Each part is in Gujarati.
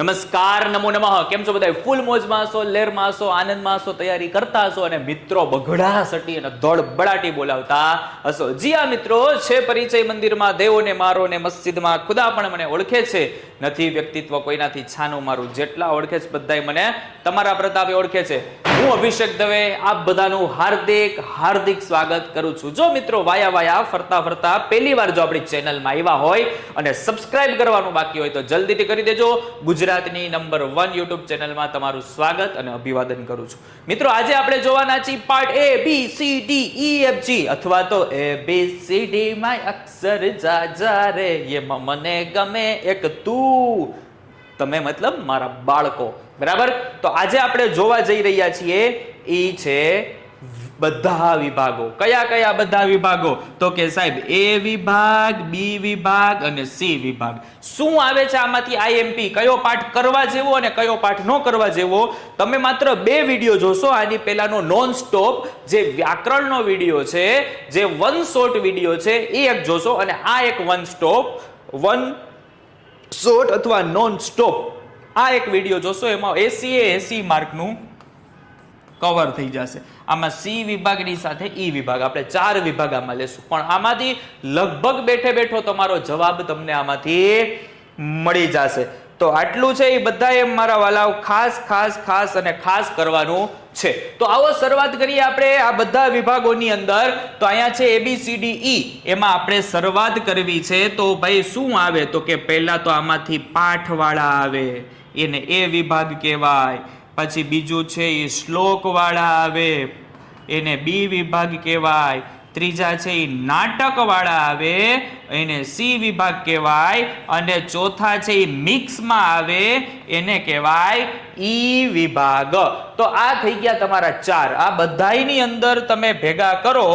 નમસ્કાર, નમો નમઃ. કેમ છો બધા ફૂલ મોજમાં માસો લેરમાં માસો આનંદમાં માસો તૈયારી કરતા હશો અને મિત્રો બગડા સટી અને દોડ બડાટી બોલાવતા હશો. જી આ મિત્રો, છે પરિચય મંદિરમાં દેવોને મારો ને મસ્જિદમાં ખુદા પણ મને ઓળખે છે. નથી વ્યક્તિત્વ કોઈનાથી છાનું મારું. જેટલા ઓળખે છે બધાય મને, તમારા પ્રતાપે ઓળખે છે. હું અભિષેક દવે આપ બધાનું હાર્દિક હાર્દિક સ્વાગત કરું છું. જો મિત્રો વાયા વાયા ફરતા ફરતા પહેલી વાર જો આપણી ચેનલમાં આવ્યા હોય અને સબસ્ક્રાઇબ કરવાનું બાકી હોય તો જલ્દીથી કરી દેજો. ગુજરાતની નંબર વન યુટ્યુબ ચેનલમાં તમારું સ્વાગત અને અભિવાદન કરું છું. મિત્રો આજે આપણે જોવાના છીએ part A B C D E F G અથવા તો એ બી સી ડી માય અક્ષર જા જા રે, યે મને ગમે એક તું. તમે મતલબ મારા બાળકો. બરાબર? તો આજે આપણે જોવા જઈ રહ્યા છીએ એ છે બધા વિભાગો. કયા કયા બધા વિભાગો? તો કે સાહેબ, એ વિભાગ, બી વિભાગ અને સી વિભાગ. શું આવે છે આમાંથી આઈએમપી કયો પાઠ કરવા જેવો અને કયો પાઠ ન કરવા જેવો? તમે માત્ર બે વીડિયો જોશો. આની પહેલાનો નોન સ્ટોપ જે વ્યાકરણનો વીડિયો છે, જે વન શોર્ટ વીડિયો છે, એ એક જોશો અને આ એક વન સ્ટોપ વન શોર્ટ અથવા નોન સ્ટોપ આ એક વીડિયો જોશો, એમાં એસી એ એસી માર્કનું કવર થઈ જશે. આમાં સી વિભાગની સાથે ઈ વિભાગ. આપણે ચાર વિભાગ આમાં લેશું. પણ આમાંથી લગભગ બેઠે બેઠો તમારો જવાબ તમને આમાંથી મળી જશે. તો આટલું છે એ બધાએ મારા વાલાઓ ખાસ ખાસ ખાસ અને ખાસ કરવાનું છે. તો આવો શરૂઆત કરીએ આપણે આ બધા વિભાગોની અંદર. તો અહીંયા છે એબીસીડી ઈ એમાં આપણે શરૂઆત કરવી છે. તો ભાઈ, શું આવે? તો કે પહેલા તો આમાંથી પાઠવાળા આવે. એને એ વિભાગ કહેવાય. પછી બીજું છે એ શ્લોકવાળા આવે. એને બી વિભાગ કહેવાય. ત્રીજા છે એ નાટકવાળા આવે. એને સી વિભાગ કહેવાય અને ચોથા છે એ મિક્સમાં આવે, એને કહેવાય ઈ વિભાગ. તો આ થઈ ગયા તમારા ચાર. આ બધાની અંદર તમે ભેગા કરો,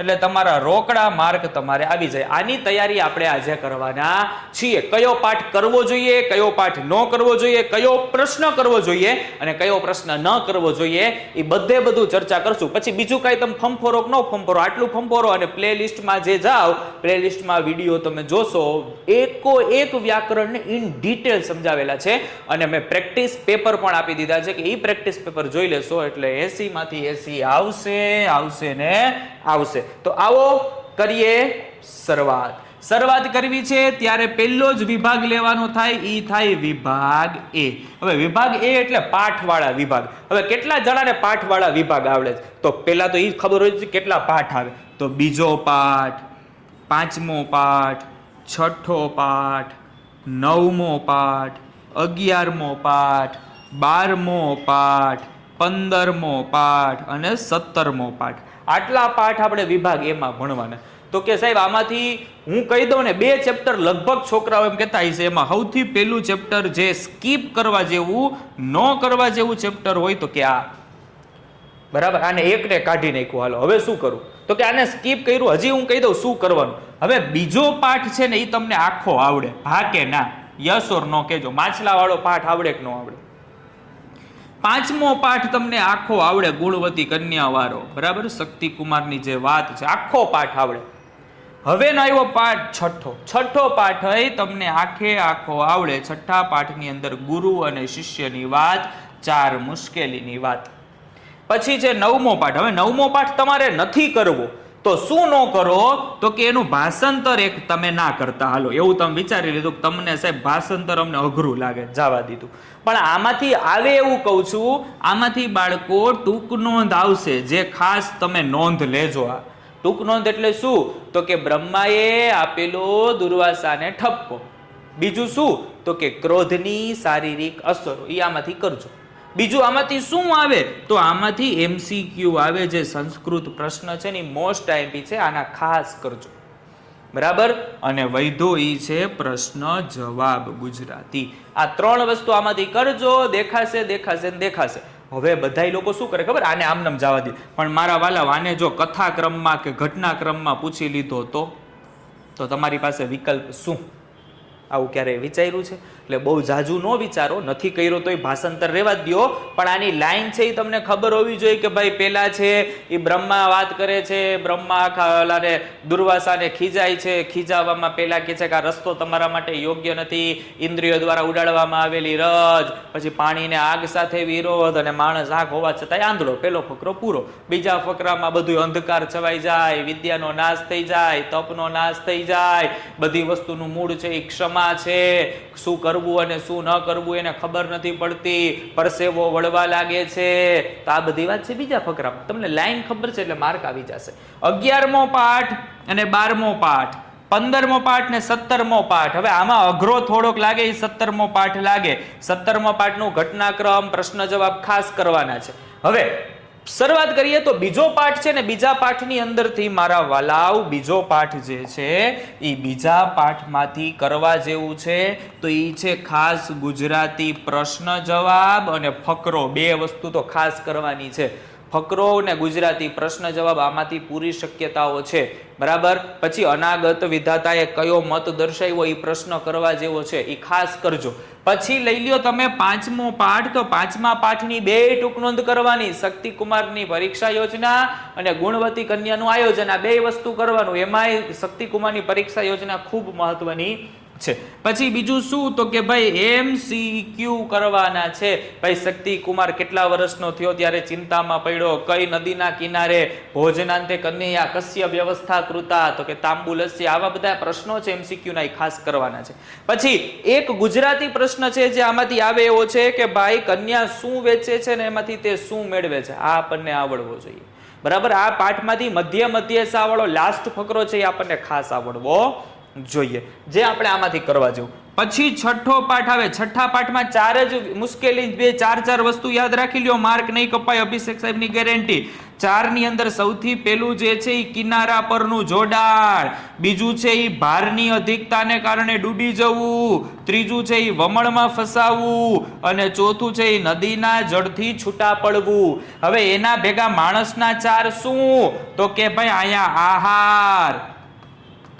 એટલે તમારા રોકડા માર્ક તમારે આવી જાય. આની તૈયારી આપણે આજે કરવાના છીએ. કયો પાઠ કરવો જોઈએ, કયો પાઠ ન કરવો જોઈએ, કયો પ્રશ્ન કરવો જોઈએ અને કયો પ્રશ્ન ન કરવો જોઈએ, એ બધે બધું ચર્ચા કરશું. પછી બીજું કાંઈ તમે ફંફોરો ન ફંફોરો આટલું ફંફોરો અને પ્લે લિસ્ટમાં જે જાઓ પ્લે લિસ્ટમાં વીડિયો તમે જોશો, એકો એક વ્યાકરણને ઇન ડિટેલ સમજાવેલા છે અને મેં પ્રેક્ટિસ પેપર પણ આપી દીધા છે કે એ પ્રેક્ટિસ પેપર જોઈ લેશો એટલે એસી માંથી એસી આવશે આવશે ને આવશે. તો આવો કરીએ શરૂઆત. શરૂઆત કરવી છે ત્યારે પહેલો જ વિભાગ લેવાનો થાય એ થાય વિભાગ એ. હવે વિભાગ એ એટલે પાઠવાળા વિભાગ. હવે કેટલા જણાને પાઠવાળા વિભાગ આવડે છે? તો પહેલા તો એ ખબર હોય છે કેટલા પાઠ આવે. તો બીજો પાઠ. પાંચમો પાઠ, છઠ્ઠો પાઠ, નવમો પાઠ, અગિયારમો પાઠ, બારમો પાઠ, પંદરમો પાઠ અને સત્તરમો પાઠ. આટલા પાઠ આપણે વિભાગ એમાં ભણવાના. તો કે સાહેબ, આમાંથી હું કહી દઉં ને, બે ચેપ્ટર લગભગ છોકરાઓ એમ કહેતા હશે, એમાં સૌથી પહેલું ચેપ્ટર જે સ્કીપ કરવા જેવું, ન કરવા જેવું ચેપ્ટર હોય તો કે આ બરાબર? આને એકને કાઢી નાખ્યું. હાલો, હવે શું કરું? તો કે આને સ્કીપ કર્યું. હજી હું કહી દઉં શું કરવાનું. હવે બીજો પાઠ છે ને એ તમને આખો આવડે. હા કે ના. યસ ઓર નો કેજો માછલા વાળો પાઠ આવડે કે ન આવડે? પાંચમો પાઠ તમને આખો આવડે ગુણવતી કન્યા વાળો બરાબર? શક્તિકુમારની જે વાત છે, આખો પાઠ આવડે. હવે આવ્યો પાઠ છઠ્ઠો. છઠ્ઠો પાઠ તમને આખે આખો આવડે. છઠ્ઠા પાઠની અંદર ગુરુ અને શિષ્યની વાત, ચાર મુશ્કેલીની વાત. પછી છે નવમો પાઠ. હવે નવમો પાઠ તમારે નથી કરવો. તો શું ન કરો? તો કે એનું ભાષાંતર એક તમે ના કરતા. હાલો, એવું તમે વિચારી લીધું તમને સાહેબ ભાષાંતર અમને અઘરું લાગે. જવા દીધું. પણ આમાંથી આવે એવું કહું છું, આમાંથી બાળકો ટૂંક નોંધ આવશે. જે ખાસ તમે નોંધ લેજો આ. ટૂંક નોંધ એટલે શું? તો કે બ્રહ્માએ આપેલો દુર્વાસાને ઠપકો. બીજું શું? તો કે ક્રોધની શારીરિક અસરો. એ આમાંથી કરજો. બીજું આમાંથી શું આવે? તો આમાંથી એમસીક્યુ આવે જે સંસ્કૃત પ્રશ્ન છે ને મોસ્ટ આઈપી છે, આના ખાસ કરજો. બરાબર? અને વૈધો એ છે પ્રશ્ન જવાબ ગુજરાતી. આ ત્રણ વસ્તુ આમાંથી કરજો, દેખાશે દેખાશે દેખાશે. હવે બધા લોકો શું કરે ખબર? આને આમનામ જવા દે. પણ મારા વાલા, આને જો કથાક્રમમાં કે ઘટનાક્રમમાં પૂછી લીધો તો? તો તમારી પાસે વિકલ્પ શું? આવું ક્યારેય વિચાર્યું છે? એટલે બહુ જાજુ ન વિચારો, નથી કર્યો તો એ ભાષાંતર રહેવા દો પણ આની લાઈન છે એ તમને ખબર હોવી જોઈએ કે ભાઈ પેલા છે એ બ્રહ્મા વાત કરે છે, બ્રહ્મા આખા દુર્વાસાને ખીજાય છે. ખીજાવામાં પેલા કે છે કે આ રસ્તો તમારા માટે યોગ્ય નથી. ઇન્દ્રિયો દ્વારા ઉડાડવામાં આવેલી રજ, પછી પાણીને આગ સાથે વિરોધ અને માણસ આગ હોવા છતાંય આંધળો, પેલો ફકરો પૂરો. બીજા ફકરામાં બધું અંધકાર છવાઈ જાય, વિદ્યાનો નાશ થઈ જાય, તપનો નાશ થઈ જાય. બધી વસ્તુનું મૂળ છે એ ક્ષમા છે. શું કરવું અને શું ન કરવું એને ખબર નથી પડતી. પરસેવો વળવા લાગે છે. તો આ બધી વાત છે બીજા ફકરામાં. તમને લાઈન ખબર છે એટલે માર્ક આવી જશે. અગિયારમો પાઠ અને બારમો પાઠ. પંદરમો પાઠ ને સત્તરમો પાઠ. હવે આમાં અઘરો થોડોક લાગે, એ સત્તરમો પાઠ લાગે. સત્તરમો પાઠનું ઘટનાક્રમ, પ્રશ્ન જવાબ ખાસ કરવાના છે. હવે શરૂઆત કરીએ તો બીજો પાઠ છે ને બીજા પાઠની અંદરથી મારા વાલાવ બીજો પાઠ જે છે એ બીજા પાઠમાંથી કરવા જેવું છે. તો એ છે ખાસ ગુજરાતી પ્રશ્ન જવાબ અને ફકરો. બે વસ્તુ તો ખાસ કરવાની છે. ફકરો ને ગુજરાતી પ્રશ્ન જવાબ આમાંથી પૂરી શક્યતાઓ છે. બરાબર? પછી અનાગત વિધાતાએ કયો મત દર્શાવ્યો? એ પ્રશ્ન કરવા જેવો છે. એ ખાસ કરજો. પછી લઈ લ્યો તમે પાંચમો પાઠ, તો પાંચમા પાઠની બે ટૂંક નોંધ કરવાની. શક્તિ કુમારની પરીક્ષા યોજના અને ગુણવતી કન્યાનું આયોજન. આ બે વસ્તુ કરવાનું. એમાંય શક્તિ કુમારની પરીક્ષા યોજના ખૂબ મહત્વની છે. પછી બીજું શું? તો કે ભાઈ એમસીક્યુ કરવાના છે. ભાઈ શક્તિ કુમાર કેટલા વર્ષનો થયો? ત્યારે ચિંતામાં પડ્યો. કઈ નદીના કિનારે ભોજનાંતે કન્યા કશ્ય વ્યવસ્થા કૃતા તો કે તાંબુલસ્ય આવા બધા પ્રશ્નો છે એમસીક્યુ ના ખાસ કરવાના છે. પછી એક ગુજરાતી પ્રશ્ન છે જે આમાંથી આવે એવો છે કે, ભાઈ, કન્યા શું વેચે છે ને એમાંથી તે શું મેળવે છે? આ આપણને આવડવો જોઈએ. બરાબર? આ પાઠમાંથી મધ્ય મધ્ય સાવાળો લાસ્ટ ફકરો છે એ આપણને ખાસ આવડવો જોઈએ. જે આપણે આમાંથી કરવા જેવું. પછી છઠ્ઠો પાઠ આવે. છઠ્ઠા પાઠમાં ચાર જ મુશ્કેલી બે, ચાર ચાર વસ્તુ યાદ રાખી લ્યો. માર્ક નહીં કપાય, અભિષેક સાહેબની ગેરંટી. ચારની અંદર સૌથી પહેલું જે છે એ કિનારા પરનું જોડાણ. બીજું છે એ ભારની અધિકતાને કારણે ડૂબી જવું. ત્રીજું છે એ વમળમાં ફસાવવું અને ચોથું છે એ નદીના જળથી છૂટા પડવું. હવે એના ભેગા માણસના ચાર શું? તો કે ભાઈ અહીંયા આહાર.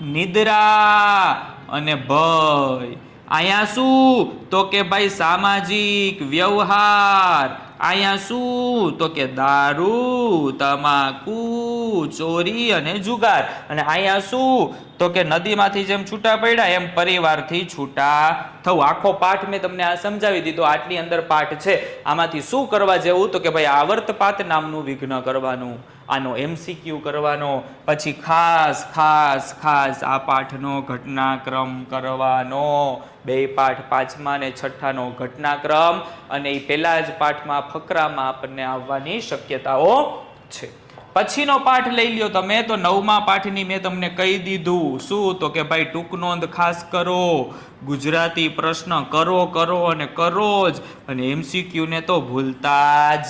નિદ્રા અને ભય. અહીંયા શું? તો કે ભાઈ સામાજિક વ્યવહાર. અહીંયા શું? તો કે દારૂ, તમાકુ, ચોરી અને જુગાર. અને અહીંયા શું? તો કે નદીમાંથી જેમ છૂટા પડ્યા, એમ પરિવારથી છૂટા થવું. આખો પાઠ મેં તમને આ સમજાવી દીધો. આટલી અંદર પાઠ છે. આમાંથી શું કરવા જેવું? તો કે ભાઈ આવર્તપાત નામનું વિઘ્ન કરવાનું. આનો એમસીક્યુ કરવાનો, પછી ખાસ ખાસ ખાસ આ પાઠનો ઘટનાક્રમ કરવાનો. બે પાઠ પાંચમા અને છઠ્ઠાનો ઘટનાક્રમ અને એ પહેલા જ પાઠમાં ફકરામાં આપણને આવવાની શક્યતાઓ છે. પછીનો પાઠ લઈ લ્યો તમે, તો નવમા પાઠની મેં તમને કહી દીધું. શું? તો કે ભાઈ ટૂંક નોંધ ખાસ કરો. ગુજરાતી પ્રશ્ન કરો કરો અને કરો જ. અને એમસીક્યુને તો ભૂલતા જ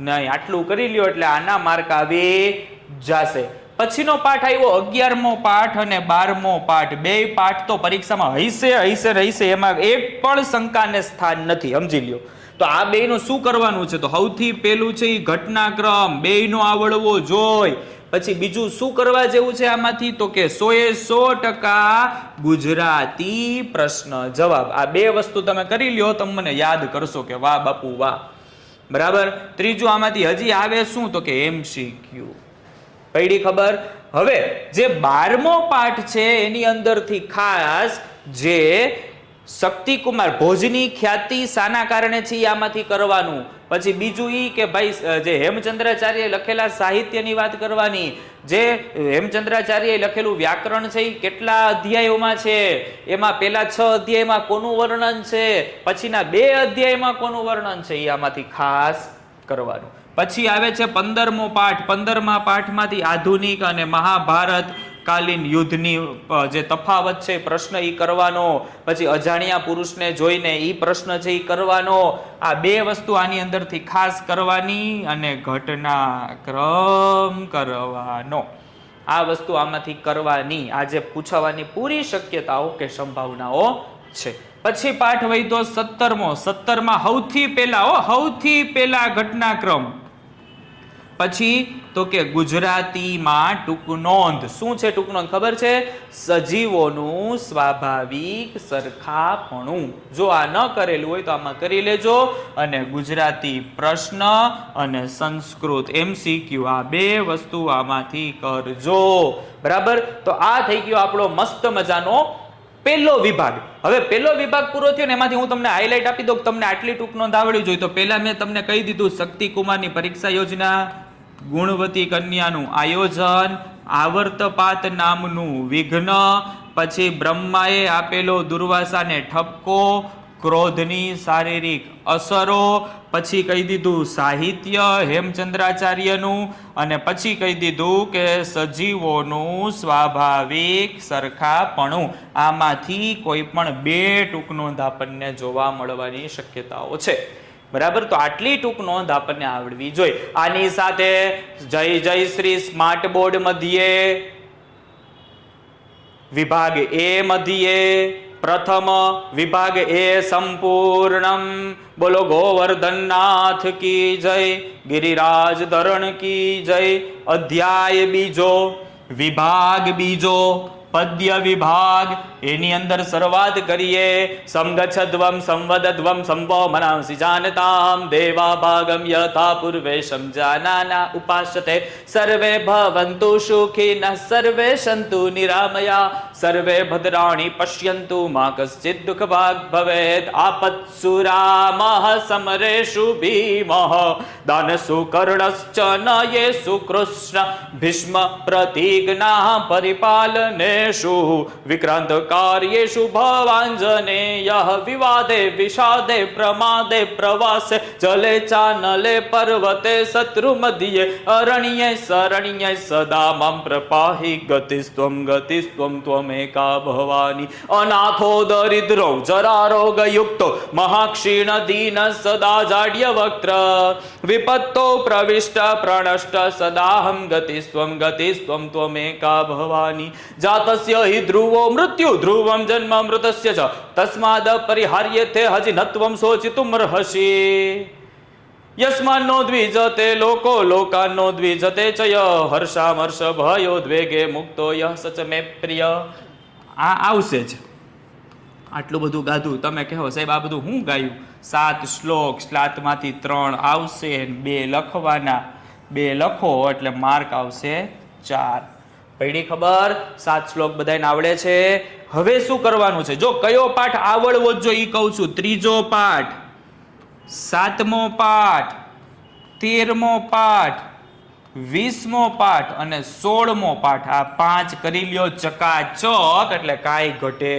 નહીં, આટલું કરી લ્યો એટલે આના માર્ક આવી જશે. પછીનો પાઠ આવ્યો, અગિયારમો પાઠ અને બારમો પાઠ. બે પાઠ તો પરીક્ષામાં હૈસે હૈસે હૈસે એમાં એક પણ શંકાને સ્થાન નથી, સમજી લ્યો. તો આ બેયનું શું કરવાનું છે? તો સૌથી પહેલું છે એ ઘટનાક્રમ. બેયનો આવડવો જોઈ. પછી બીજું શું કરવા જેવું છે આમાંથી? તો કે સો એ સો ટકા ગુજરાતી પ્રશ્ન જવાબ. આ બે વસ્તુ તમે કરી લ્યો તમે મને યાદ કરશો કે વાહ બાપુ, વાહ. બરાબર? ત્રીજું આમાંથી હજી આવે શું? તો કે એમસીક્યુ પડી ખબર? હવે જે બારમો પાઠ છે, એની અંદરથી ખાસ જે શક્તિકુમાર ભોજની ખ્યાતિ શાના કારણે છે આમાંથી કરવાનું. પછી બીજું ઈ કે ભાઈ જે હેમચંદ્રાચાર્ય લખેલા સાહિત્યની વાત કરવાની. જે હેમચંદ્રાચાર્યએ લખેલું વ્યાકરણ છે એ કેટલા અધ્યાયોમાં છે? એમાં પેલા છ અધ્યાયમાં કોનું વર્ણન છે? પછીના બે અધ્યાયમાં કોનું વર્ણન છે? એ આમાંથી ખાસ કરવાનું. પછી આવે છે પંદરમો પાઠ. પંદરમા પાઠમાંથી આધુનિક અને મહાભારત કાલીન યુદ્ધની જે તફાવત છે, પ્રશ્ન ઈ કરવાનો, પછી અજાણ્યા પુરુષને જોઈને ઈ પ્રશ્ન છે ઈ કરવાનો. આ બે વસ્તુ આની અંદરથી ખાસ કરવાની અને ઘટનાક્રમ કરવાનો. આ વસ્તુ આમાંથી કરવાની. આજે પૂછવાની પૂરી શક્યતાઓ કે સંભાવનાઓ છે. પછી પાઠ વૈતો સત્તરમો. સત્તરમાં સૌથી પહેલા ઓ સૌથી પહેલા ઘટનાક્રમ. પછી તો કે ગુજરાતીમાં ટૂંક નોંધ. શું છે ટૂંક નોંધ? ખબર છે? સજીવોનું સ્વાભાવિક સરખાપણું. જો આ ન કરેલું હોય તો આમાં કરી લેજો. અને ગુજરાતી પ્રશ્ન અને સંસ્કૃત એમસીક્યુ આ બે વસ્તુ આમાંથી કરજો. બરાબર? તો આ થઈ ગયો આપણો મસ્ત મજાનો પહેલો વિભાગ. હવે પહેલો વિભાગ પૂરો થયો ને એમાંથી હું તમને હાઇલાઇટ આપી દઉં તમને આટલી ટૂંક નોંધ આવડવી જોઈએ. તો પહેલા મેં તમને કહી દીધું શક્તિકુમારની પરીક્ષા યોજના. ગુણવતી કન્યાનું આયોજન આવર્તપાત નામનું વિઘ્ન, પછી બ્રહ્માએ આપેલો દુર્વાસાને ઠપકો, ક્રોધની શારીરિક અસરો, પછી કહી દીધું સાહિત્ય હેમચંદ્રાચાર્યનું, અને પછી કહી દીધું કે સજીવોનું સ્વાભાવિક સરખાપણું. આમાંથી કોઈ પણ બે ટૂંક નોંધ આપણને જોવા મળવાની શક્યતાઓ છે. બરાબર? તો આટલી ટૂંક નોંધ આપણને આવડવી જોઈએ. આની સાથે જય જય શ્રી સ્માર્ટ બોર્ડ મધ્યે વિભાગ એ મધ્યે પ્રથમ વિભાગ એ સંપૂર્ણમ. બોલો ગોવર્ધનનાથ કી જય, ગિરિરાજ ધરણ કી જય. અધ્યાય બીજો, વિભાગ બીજો. પદ્ય વિભાગ. એની અંદર શરૂઆત કરીએ. સમગચ્છધ્વમ સંવદધ્વમ સંવો મનાંસી જાનતામ. દેવા ભાગમ યથા પૂર્વે સમજાનાના ઉપાસતે. સર્વે ભવંતુ સુખી ન સર્વે સંતુ નિરામયા. સર્વે ભદ્રાણી પશ્યંતુ, મા કશ્ચિત દુઃખ ભાગ ભવેદ. આપત્સુ રામઃ, સમરેષુ ભીમઃ. દાનસુ કર્ણશ્ચ, નયેષુ કૃષ્ણ. ભીષ્મ પ્રતિજ્ઞા પરિપાલનેષુ વિક્રાંત કાર્યેષુ ભવાંજનેયઃ વિવાદે વિષાદે પ્રમાદે પ્રવાસે જલે ચાનલે પર્વતે શત્રુમધ્યે અરણ્યે શરણ્યે સદા મમ પ્રપાહી ગતિસ્ત્વમ ગતિસ્ત્વમ ત્વમેકા ભવાની અનાથો દરિદ્રો જરારોગયુક્તો મહાક્ષીણ દીન સદા જાડ્ય વક્ત્ર વિપત્તો પ્રવિષ્ટ પ્રણષ્ટ સદાહમ ગતિસ્ત્વમ ગતિસ્ત્વમ ત્વમેકા ભવાની જાતસ્ય હિ ધ્રુવો મૃત્યુ ધ્રુવમ જન્મ મૃતસ્ય છ તસ્માદ પરિહાર્યતે હજી નત્વમ સોચિતું રહસી યસ્માનો દ્વિજતે લોકો લોકાનો દ્વિજતે ચ ય હર્ષામર્ષ ભયો દ્વેગે મુક્તો યહ સચ મે પ્રિય આ આવશે જ આટલું બધું ગાધું, તમે કહો સાહેબ, આ બધું હું ગાયું? સાત શ્લોક, શ્લાતમાંથી ત્રણ આવશે બે લખવાના. બે લખો એટલે માર્ક આવશે ચાર. પડી ખબર? સાત શ્લોક બધાને આવડે છે. હવે શું કરવાનું છે? જો કયો પાઠ આવડવો જ જો એ કહું છું. ત્રીજો પાઠ, સાતમો પાઠ, તેરમો પાઠ, વીસમો પાઠ અને સોળમો પાઠ. આ પાંચ કરી લ્યો ચકાચક, એટલે કાંઈ ઘટે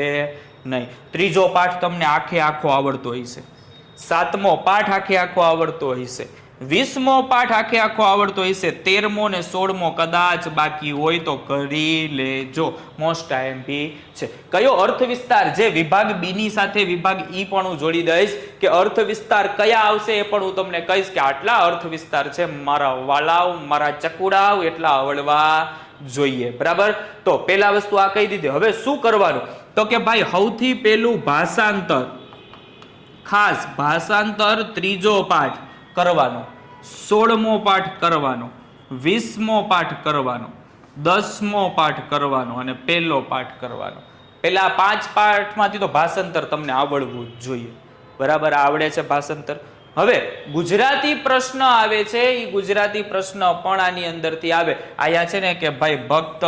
નહીં. ત્રીજો પાઠ તમને આખે આખો આવડતો હશે. સાતમો પાઠ આખે આખો આવડતો હશે. વીસમો પાઠ આખે આખો આવડતો હશે, તેરમો ને સોળમો કદાચ બાકી હોય તો કરી લેજો. મોસ્ટ આઈએમપી છે. કયો અર્થ વિસ્તાર? જે વિભાગ બી ની સાથે વિભાગ ઈ પણ હું જોડી દઈશ કે અર્થ વિસ્તાર કયા આવશે એ પણ હું તમને કહીશ કે આટલા અર્થ વિસ્તાર છે મારા વાલાવ મારા ચકુડાવ એટલા આવડવા જોઈએ. બરાબર? તો પેલા વસ્તુ આ કહી દીધી. હવે શું કરવાનું? તો કે ભાઈ સૌથી પેલું ભાષાંતર. ખાસ ભાષાંતર ત્રીજો પાઠ. કરવાનો. સોળમો પાઠ કરવાનો, વીસમો પાઠ કરવાનો, દસમો પાઠ કરવાનો અને પહેલો પાઠ કરવાનો. પેલા પાંચ પાઠમાંથી તો ભાષાંતર તમને આવડવું જ જોઈએ. બરાબર? આવડે છે ભાષાંતર. હવે ગુજરાતી પ્રશ્ન આવે છે એ ગુજરાતી પ્રશ્ન પણ આની અંદરથી આવે. અહીંયા છે ને કે ભાઈ ભક્ત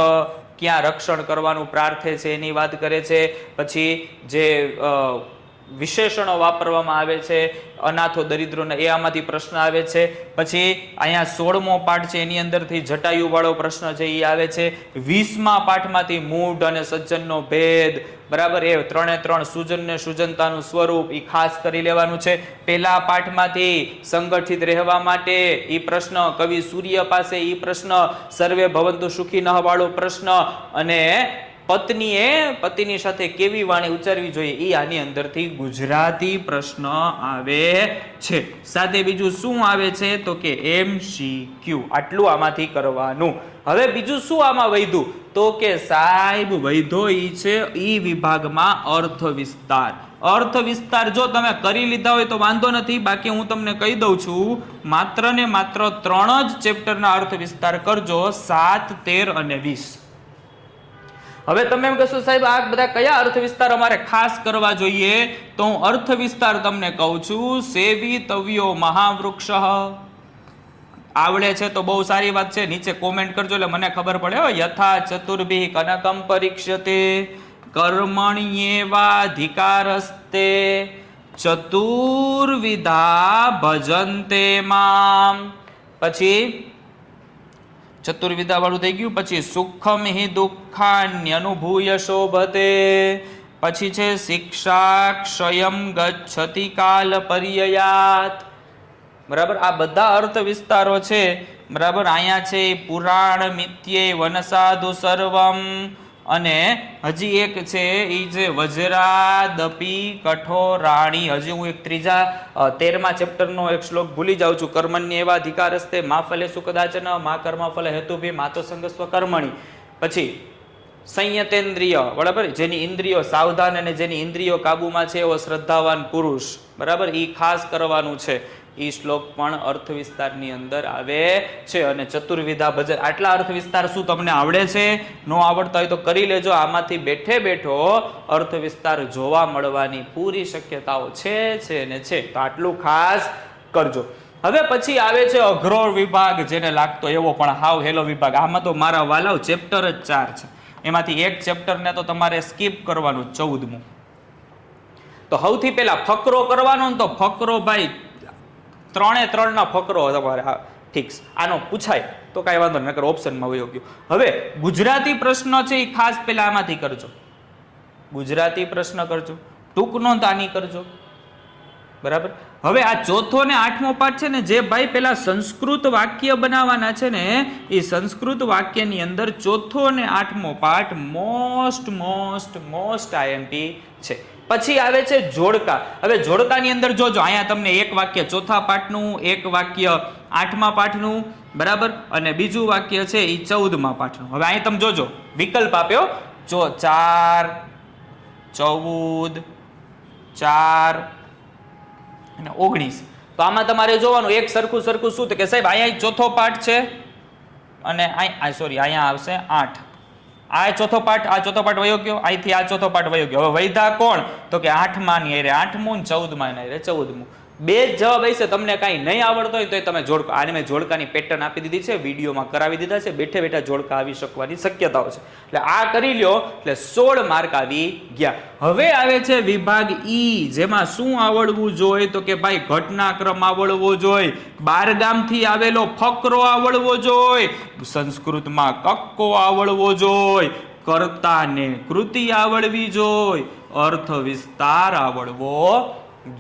ક્યાં રક્ષણ કરવાનું પ્રાર્થે છે એની વાત કરે છે. પછી જે વિશેષણો વાપરવામાં આવે છે, અનાથો દરિદ્રોને એ આમાંથી પ્રશ્ન આવે છે. પછી અહીંયા સોળમો પાઠ છે, એની અંદરથી જટાયુવાળો પ્રશ્ન છે એ આવે છે. વીસમા પાઠમાંથી મૂઢ અને સજ્જનનો ભેદ. બરાબર? એ ત્રણે ત્રણ સુજન ને સુજનતાનું સ્વરૂપ એ ખાસ કરી લેવાનું છે. પહેલા પાઠમાંથી સંગઠિત રહેવા માટે એ પ્રશ્ન, કવિ સૂર્ય પાસે એ પ્રશ્ન, સર્વે ભવંતુ સુખી નહવાળો પ્રશ્ન અને પત્નીએ પતિની સાથે કેવી વાણી ઉચ્ચારવી જોઈએ? એ આની અંદરથી ગુજરાતી પ્રશ્ન આવે છે. સાથે બીજું શું આવે છે? તો કે એમ સી ક્યુ આટલું આમાંથી કરવાનું. હવે બીજું શું આમાં વૈધું તો કે સાહેબ વૈધો ઈ છે ઈ વિભાગમાં અર્થ વિસ્તાર. અર્થ વિસ્તાર જો તમે કરી લીધા હોય તો વાંધો નથી. બાકી હું તમને કહી દઉં છું, માત્ર ને માત્ર ત્રણ જ ચેપ્ટરના અર્થ વિસ્તાર કરજો. સાત, તેર અને વીસ. હવે તમે એમ કહેશો, સાહેબ, આ બધા કયા અર્થ વિસ્તાર અમારે ખાસ કરવા જોઈએ? તો હું અર્થ વિસ્તાર તમને કહું છું, સેવી તવ્યો મહાવૃક્ષ. આવડે છે તો બહુ સારી વાત છે. નીચે કોમેન્ટ કરજો, એટલે મને ખબર પડે યથા ચતુર્ભી કનકમ પરીક્ષતે કર્મણ્યેવાધિકારસ્તે ચતુર્વિધા ભજન્તે મામ. પછી ચતુર્વિધા વાળું થઈ ગયું, પછી સુખમ હિ દુઃખાન્યનુભૂય શોભતે પછી છે શિક્ષા ક્ષયમ ગચ્છતિ કાલ પર્યયાત બરાબર? આ બધા અર્થ વિસ્તારો છે. બરાબર? અહીંયા છે પુરાણ મિત્યે વનસાધુ સર્વમ. અને હજી એક છે એ છે વજ્રાદપી કઠોરાણી હજી હું એક ત્રીજા તેરમા ચેપ્ટરનો એક શ્લોક ભૂલી જાઉં છું. કર્મન્ય એવા અધિકારસ્તે મા ફલે સુકદાચન મા કર્મ ફલે હેતુભી માતો સંગસ્વ કર્મણી. પછી સંયતેન્દ્રિય, બરાબર? જેની ઇન્દ્રિયો સાવધાન અને જેની ઇન્દ્રિયો કાબુમાં છે એવો શ્રદ્ધાવાન પુરુષ. બરાબર? એ ખાસ કરવાનું છે. એ શ્લોક પણ અર્થ વિસ્તારની અંદર આવે છે અને ચતુર્વિધા ભજન. આટલા અર્થ વિસ્તાર શું તમને આવડે છે? નો આવડતા હોય તો કરી લેજો. આમાંથી બેઠે બેઠો અર્થ વિસ્તાર જોવા મળવાની પૂરી શક્યતાઓ છે છે ને છે. તો આટલું ખાસ કરજો. હવે પછી આવે છે અઘરો વિભાગ જેને લાગતો એવો પણ હાવ હેલો વિભાગ. આમાં તો મારા વાલાવ ચેપ્ટર જ ચાર છે. એમાંથી એક ચેપ્ટરને તો તમારે સ્કીપ કરવાનું ચૌદમું. તો સૌથી પહેલા ફકરો કરવાનો તો ફકરો ભાઈ ત્રણે ત્રણના ફકરો તમારે ઠીક આનો પૂછાય તો કાંઈ વાંધો નકર ઓપ્શનમાં વયો ગયો. હવે ગુજરાતી પ્રશ્ન છે એ ખાસ પહેલાં આમાંથી કરજો. ગુજરાતી પ્રશ્ન કરજો, ટૂંક નોંધ આની કરજો. બરાબર? હવે આ ચોથો ને આઠમો પાઠ છે ને, જે ભાઈ પેલા સંસ્કૃત વાક્ય બનાવવાના છે ને, એ સંસ્કૃત વાક્યની અંદર ચોથો ને આઠમો પાઠ મોસ્ટ મોસ્ટ મોસ્ટ આઈએમપી છે. પછી આવે છે જોડકા. હવે જોડકાની અંદર જોજો, અહીંયા તમને એક વાક્ય ચોથા પાઠનું, એક વાક્ય આઠમા પાઠનું, બરાબર? અને બીજું વાક્ય છે એ ચૌદમા પાઠનું. હવે અહીં તમે જોજો, વિકલ્પ આપ્યો. જો ચાર, ચૌદ, ચાર અને ઓગણીસ. તો આમાં તમારે જોવાનું, એક સરખું સરખું શું તો કે સાહેબ, અહીંયા ચોથો પાઠ છે અને અહીં સોરી અહીંયા આવશે આઠ. આ ચોથો પાઠ, આ ચોથો પાઠ વયો ગયો અહીંથી આ ચોથો પાઠ વયો ગયો. હવે વૈધા કોણ? તો કે આઠમા ની અરે આઠમું ને ચૌદમા ની અરે ચૌદમું. બે જ જવાબ હશે, તમને કાંઈ નહીં આવડતો હોય તો તમે જોડકા આને મેં જોડકાની પેટર્ન આપી દીધી છે, વિડીયોમાં કરાવી દીધા છે, બેઠે બેઠા જોડકા આવી શકવાની શક્યતાઓ છે. એટલે આ કરી લ્યો, એટલે સોળ માર્ક આવી ગયા. હવે આવે છે વિભાગ ઈ, જેમાં શું આવડવું જોઈએ? તો કે ભાઈ, ઘટનાક્રમ આવડવો જોઈએ, બારગામથી આવેલો ફકરો આવડવો જોઈએ, સંસ્કૃતમાં કક્કો આવડવો જોઈએ, કર્તાને કૃતિ આવડવી જોઈએ અર્થ વિસ્તાર આવડવો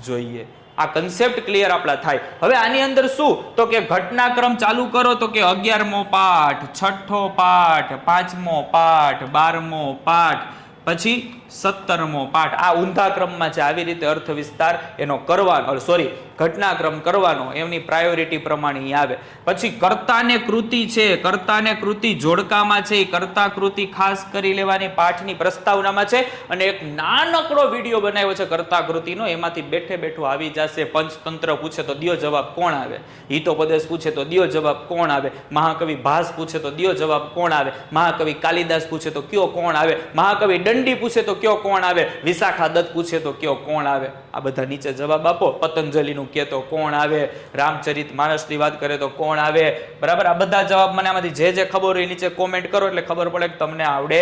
જોઈએ. આ કન્સેપ્ટ ક્લિયર આપણા થાય. હવે આની અંદર શું? તો કે ઘટનાક્રમ ચાલુ કરો તો કે અગિયારમો પાઠ, છઠ્ઠો પાઠ, પાંચમો પાઠ, બારમો પાઠ. પછી સત્તરમો પાઠ. આ ઊંધા ક્રમમાં છે, આવી રીતે અર્થ વિસ્તાર એનો કરવાનો સોરી ઘટનાક્રમ કરવાનો, એમની પ્રાયોરિટી પ્રમાણે આવે. પછી કર્તાને કૃતિ છે, કર્તાને કૃતિ જોડકામાં છે કર્તા કૃતિ ખાસ કરી લેવાની પાઠની પ્રસ્તાવનામાં છે અને એક નાનકડો વીડિયો બનાવ્યો છે કર્તા કૃતિનો. એમાંથી બેઠે બેઠું આવી જશે, પંચતંત્ર પૂછે તો દિયો જવાબ કોણ આવે? હિતોપદેશ પૂછે તો દિયો જવાબ કોણ આવે? મહાકવિ ભાસ પૂછે તો દિયો જવાબ કોણ આવે? મહાકવિ કાલિદાસ પૂછે તો કયો કોણ આવે? મહાકવિ દંડી પૂછે તો કયો કોણ આવે? વિશાખા દત્ત પૂછે તો કયો કોણ આવે? આ બધા નીચે જવાબ આપો. પતંજલિનું કે તો કોણ આવે? રામચરિત માનસની વાત કરે તો કોણ આવે? બરાબર? આ બધા જવાબ મને આમાંથી જે જે ખબર હોય નીચે કોમેન્ટ કરો એટલે ખબર પડે કે તમને આવડે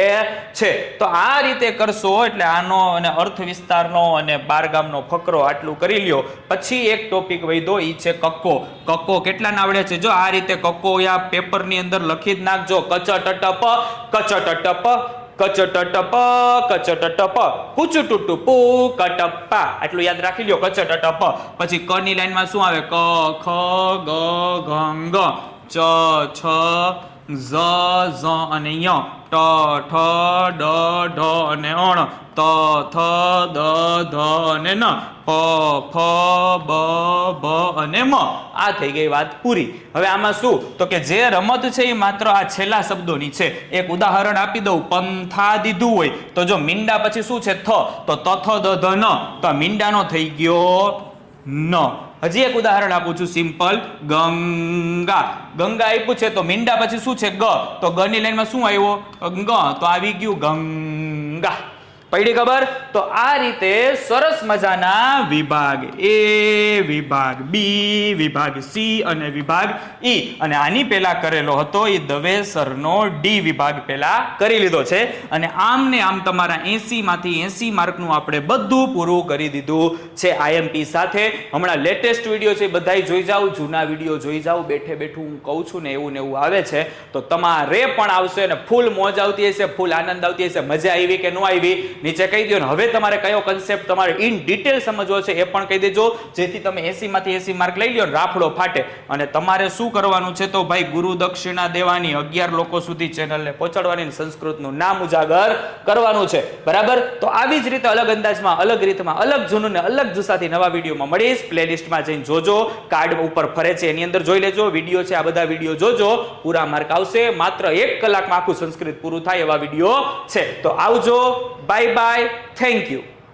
છે. તો આ રીતે કરશો એટલે આનો અને અર્થ વિસ્તારનો અને બારગામનો ફકરો આટલું કરી લ્યો. પછી એક ટોપિક વૈધો એ છે કક્કો. કક્કો કેટલાને આવડે છે? જો આ રીતે કક્કો આ પેપરની અંદર લખી જ નાખજો. કચટટપ કચટટપ કચટટપ કચટટપ કુચુટુટુ પુ કટપ્પા આટલું યાદ રાખી લ્યો કચટટપ પછી ક ની લાઈનમાં શું આવે? ક, ખ, ગ ઘ ચ, છ ઝ ઝ અને ય. ટ, ઠ, ડ, ઢ અને અણ. ત, થ, દ, ધ અને ન. પ, ફ, બ ભ અને મ. આ થઈ ગઈ વાત પૂરી. હવે આમાં શું? તો કે જે રમત છે એ માત્ર આ છેલ્લા શબ્દોની છે. એક ઉદાહરણ આપી દઉં. પંથા દીધું હોય. તો જો મીંડા પછી શું છે? થ. તો તથ દ, ધ, ન. તો મીંડાનો થઈ ગયો ન. હજી એક ઉદાહરણ આપું છું, સિમ્પલ ગંગા. ગંગા આપ્યું છે, તો મીંડા પછી શું છે? ગ. તો ગ ની લાઈનમાં શું આવ્યો? ગ. તો આવી ગયું ગંગા. પડી ખબર? તો આ રીતે સરસ મજાના વિભાગ એ, વિભાગ બી, વિભાગ સી અને વિભાગ ઈ. અને આની પહેલા કરેલો હતો એ દવે સરનો ડી વિભાગ પહેલા કરી લીધો છે. અને આમ ને આમ તમારા એસી માંથી એસી માર્કનું આપણે બધું પૂરું કરી દીધું છે આઈએમપી સાથે. હમણાં લેટેસ્ટ વીડિયો છે બધાય જોઈ જાઓ, જૂના વીડિયો જોઈ જાવ બેઠે બેઠું હું કહું છું ને એવું ને એવું આવે છે. તો તમારે પણ આવશે અને ફૂલ મોજ આવતી હશે, ફૂલ આનંદ આવતી હશે, મજા આવી કે ન આવી? નીચે કહી દો ને, હવે તમારે કયો કન્સેપ્ટ તમારે ઇન ડિટેલ સમજવો છે એ પણ કહી દેજો. જેથી તમે 80 માંથી 80 માર્ક લઈ લો રાફડો ફાટે. અને તમારે શું કરવાનું છે તો ભાઈ, ગુરુ દક્ષિણા દેવાની 11 લોકો સુધી ચેનલને પહોંચાડવાની સંસ્કૃતનું નામ ઉજાગર કરવાનું છે. બરાબર? તો આવી જ રીતે અલગ અંદાજમાં, અલગ રીતમાં, અલગ જૂનું ને અલગ જુસાથી નવા વિડીયોમાં મળીશ. પ્લેલિસ્ટમાં જઈને જોજો. કાર્ડ ઉપર ફરે છે, એની અંદર જોઈ લેજો. વીડિયો છે, આ બધા વીડિયો જોજો. પૂરા માર્ક આવશે. માત્ર એક કલાકમાં આખું સંસ્કૃત પૂરું થાય એવા વીડિયો છે. તો આવજો. Bye bye thank you